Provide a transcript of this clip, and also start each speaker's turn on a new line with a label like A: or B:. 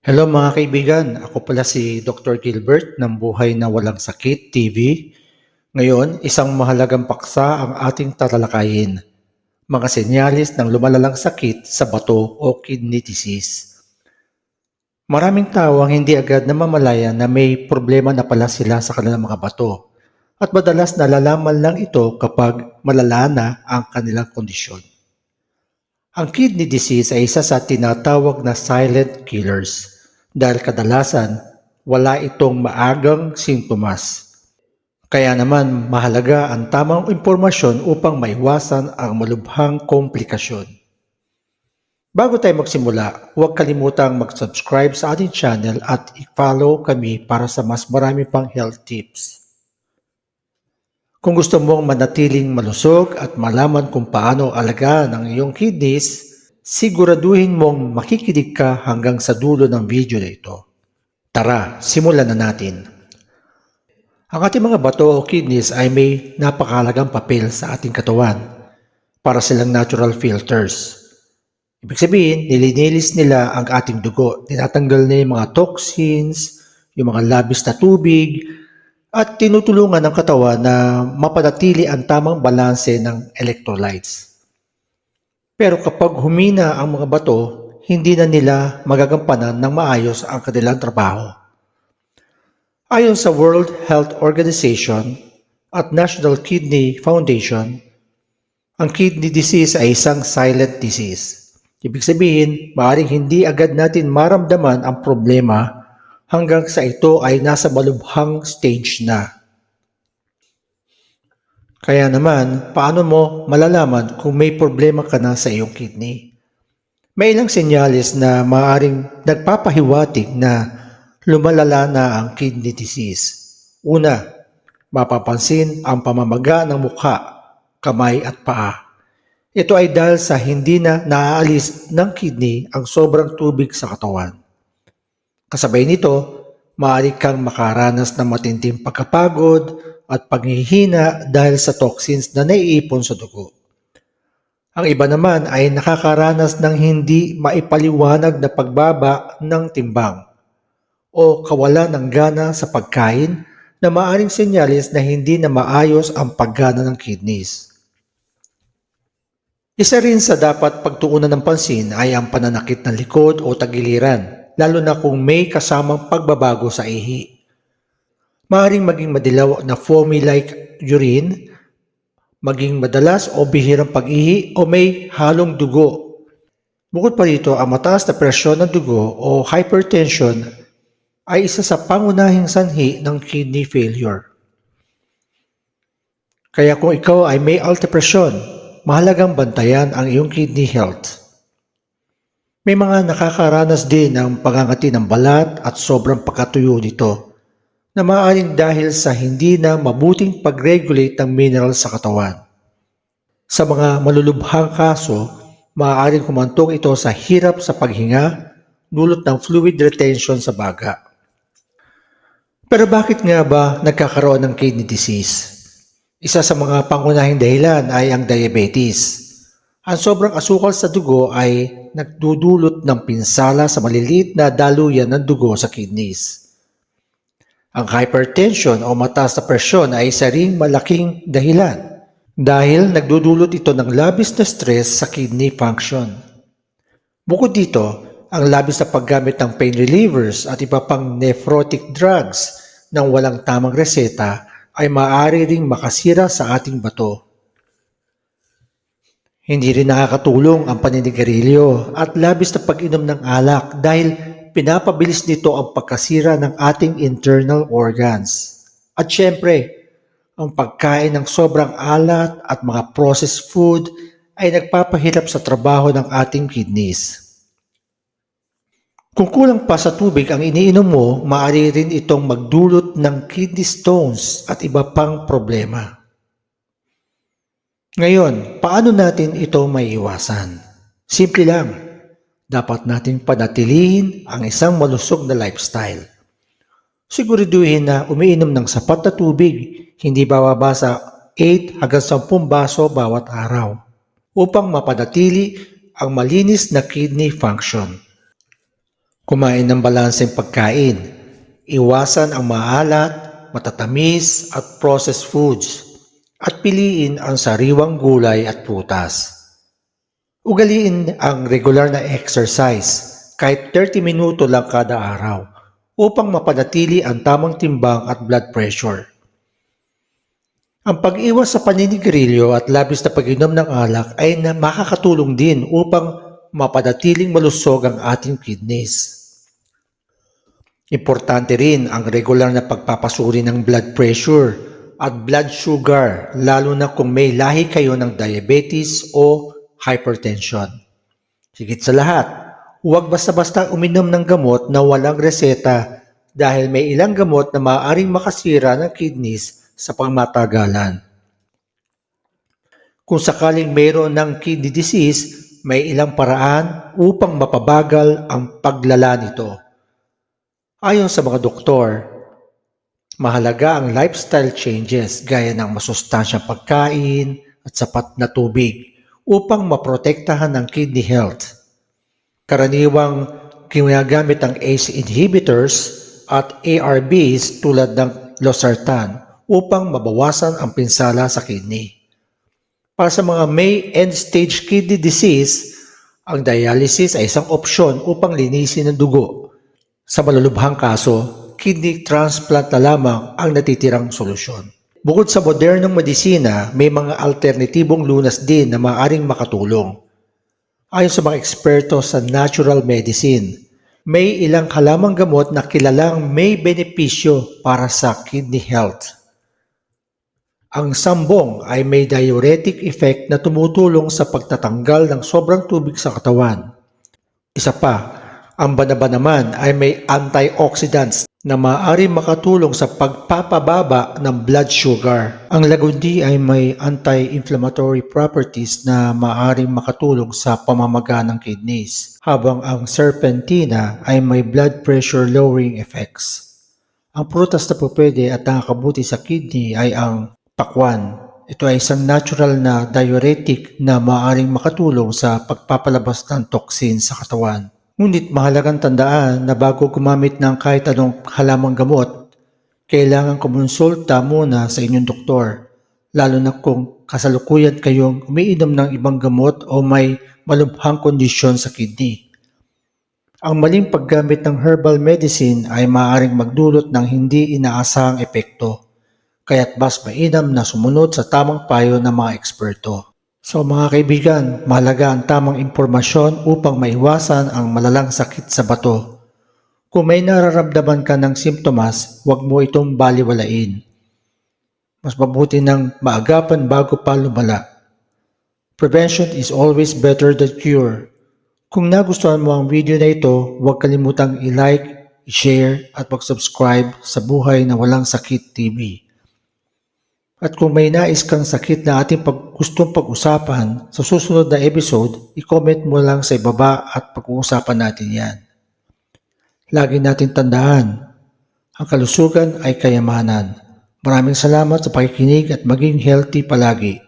A: Hello mga kaibigan, ako pala si Dr. Gilbert ng Buhay na Walang Sakit TV. Ngayon, isang mahalagang paksa ang ating tatalakayin. Mga senyalis ng lumalalang sakit sa bato o kidney disease. Maraming tao ang hindi agad namamalayan na may problema na pala sila sa kanilang mga bato. At madalas nalalaman lang ito kapag malala na ang kanilang kondisyon. Ang kidney disease ay isa sa tinatawag na silent killers dahil kadalasan wala itong maagang sintomas. Kaya naman mahalaga ang tamang impormasyon upang maiwasan ang malubhang komplikasyon. Bago tayo magsimula, huwag kalimutang mag-subscribe sa ating channel at i-follow kami para sa mas marami pang health tips. Kung gusto mong manatiling malusog at malaman kung paano alagaan ang iyong kidneys, siguraduhin mong makikinig ka hanggang sa dulo ng video na ito. Tara, simulan na natin. Ang ating mga bato o kidneys ay may napakalagang papel sa ating katawan para silang natural filters. Ibig sabihin, nilinilis nila ang ating dugo. Tinatanggal na yung mga toxins, yung mga labis na tubig, at tinutulungan ng katawan na mapanatili ang tamang balanse ng electrolytes. Pero kapag humina ang mga bato, hindi na nila magagampanan ng maayos ang kanilang trabaho. Ayon sa World Health Organization at National Kidney Foundation, ang kidney disease ay isang silent disease. Ibig sabihin, maaaring hindi agad natin maramdaman ang problema hanggang sa ito ay nasa malubhang stage na. Kaya naman, paano mo malalaman kung may problema ka na sa iyong kidney? May ilang senyales na maaaring nagpapahiwatig na lumalala na ang kidney disease. Una, mapapansin ang pamamaga ng mukha, kamay at paa. Ito ay dahil sa hindi na naaalis ng kidney ang sobrang tubig sa katawan. Kasabay nito, maaari kang makaranas ng matinding pagkapagod at paghihina dahil sa toxins na naiipon sa dugo. Ang iba naman ay nakakaranas ng hindi maipaliwanag na pagbaba ng timbang o kawalan ng gana sa pagkain na maaring senyales na hindi na maayos ang paggana ng kidneys. Isa rin sa dapat pagtuunan ng pansin ay ang pananakit ng likod o tagiliran, lalo na kung may kasamang pagbabago sa ihi. Maaring maging madilaw na foamy-like urine, maging madalas o bihirang pag-ihi o may halong dugo. Bukod pa rito, ang mataas na presyon ng dugo o hypertension ay isa sa pangunahing sanhi ng kidney failure. Kaya kung ikaw ay may alta presyon, mahalagang bantayan ang iyong kidney health. May mga nakakaranas din ng pangangati ng balat at sobrang pagkatuyo nito na maaaring dahil sa hindi na mabuting pag-regulate ng minerals sa katawan. Sa mga malulubhang kaso, maaaring kumantong ito sa hirap sa paghinga, dulot ng fluid retention sa baga. Pero bakit nga ba nagkakaroon ng kidney disease? Isa sa mga pangunahing dahilan ay ang diabetes. Ang sobrang asukal sa dugo ay nagdudulot ng pinsala sa maliliit na daluyan ng dugo sa kidneys. Ang hypertension o mataas na presyon ay isa ring malaking dahilan dahil nagdudulot ito ng labis na stress sa kidney function. Bukod dito, ang labis na paggamit ng pain relievers at iba pang nephrotic drugs ng walang tamang reseta ay maaari ring makasira sa ating bato. Hindi rin nakakatulong ang paninigarilyo at labis na pag-inom ng alak dahil pinapabilis nito ang pagkasira ng ating internal organs. At syempre, ang pagkain ng sobrang alat at mga processed food ay nagpapahirap sa trabaho ng ating kidneys. Kung kulang pa sa tubig ang iniinom mo, maaari rin itong magdulot ng kidney stones at iba pang problema. Ngayon, paano natin ito maiiwasan? Simple lang. Dapat nating panatilihin ang isang malusog na lifestyle. Siguraduhin na umiinom ng sapat na tubig, hindi bababa sa 8 hanggang 10 baso bawat araw upang mapanatili ang malinis na kidney function. Kumain ng balanseng pagkain. Iwasan ang maalat, matatamis at processed foods. At piliin ang sariwang gulay at prutas. Ugaliin ang regular na exercise kahit 30 minuto lang kada araw upang mapanatili ang tamang timbang at blood pressure. Ang pag-iwas sa paninigrilyo at labis na pag-inom ng alak ay makakatulong din upang mapanatiling malusog ang ating kidneys. Importante rin ang regular na pagpapasuri ng blood pressure at blood sugar lalo na kung may lahi kayo ng diabetes o hypertension. Higit sa lahat, huwag basta-basta uminom ng gamot na walang reseta dahil may ilang gamot na maaaring makasira ng kidneys sa pangmatagalan. Kung sakaling mayroon ng kidney disease, may ilang paraan upang mapabagal ang paglala nito. Ayon sa mga doktor, mahalaga ang lifestyle changes gaya ng masustansyang pagkain at sapat na tubig upang maprotektahan ang kidney health. Karaniwang ginagamit ang ACE inhibitors at ARBs tulad ng losartan upang mabawasan ang pinsala sa kidney. Para sa mga may end-stage kidney disease, ang dialysis ay isang opsyon upang linisin ang dugo. Sa malulubhang kaso, kidney transplant na lamang ang natitirang solusyon. Bukod sa modernong medisina, may mga alternatibong lunas din na maaaring makatulong. Ayon sa mga eksperto sa natural medicine, may ilang halamang gamot na kilalang may benepisyo para sa kidney health. Ang sambong ay may diuretic effect na tumutulong sa pagtatanggal ng sobrang tubig sa katawan. Isa pa, ang banaba naman ay may antioxidants na maaari makatulong sa pagpapababa ng blood sugar. Ang lagundi ay may anti-inflammatory properties na maaaring makatulong sa pamamaga ng kidneys, habang ang serpentina ay may blood pressure lowering effects. Ang prutas na pupwede at nakakabuti sa kidney ay ang pakwan. Ito ay isang natural na diuretic na maaaring makatulong sa pagpapalabas ng toxin sa katawan. Ngunit mahalagang tandaan na bago gumamit ng kahit anong halamang gamot, kailangan kumonsulta muna sa inyong doktor, lalo na kung kasalukuyan kayong umiinom ng ibang gamot o may malubhang kondisyon sa kidney. Ang maling paggamit ng herbal medicine ay maaaring magdulot ng hindi inaasahang epekto, kaya't mas mainam na sumunod sa tamang payo ng mga eksperto. So mga kaibigan, mahalaga ang tamang impormasyon upang maiwasan ang malalang sakit sa bato. Kung may nararamdaman ka ng simptomas, huwag mo itong baliwalain. Mas mabuti ng maagapan bago pa lumala. Prevention is always better than cure. Kung nagustuhan mo ang video na ito, huwag kalimutang i-like, i-share at mag-subscribe sa Buhay na Walang Sakit TV. At kung may nais kang sakit na ating pag gustong pag-usapan sa susunod na episode, i-comment mo lang sa ibaba at pag-uusapan natin yan. Lagi natin tandaan, ang kalusugan ay kayamanan. Maraming salamat sa pakikinig at maging healthy palagi.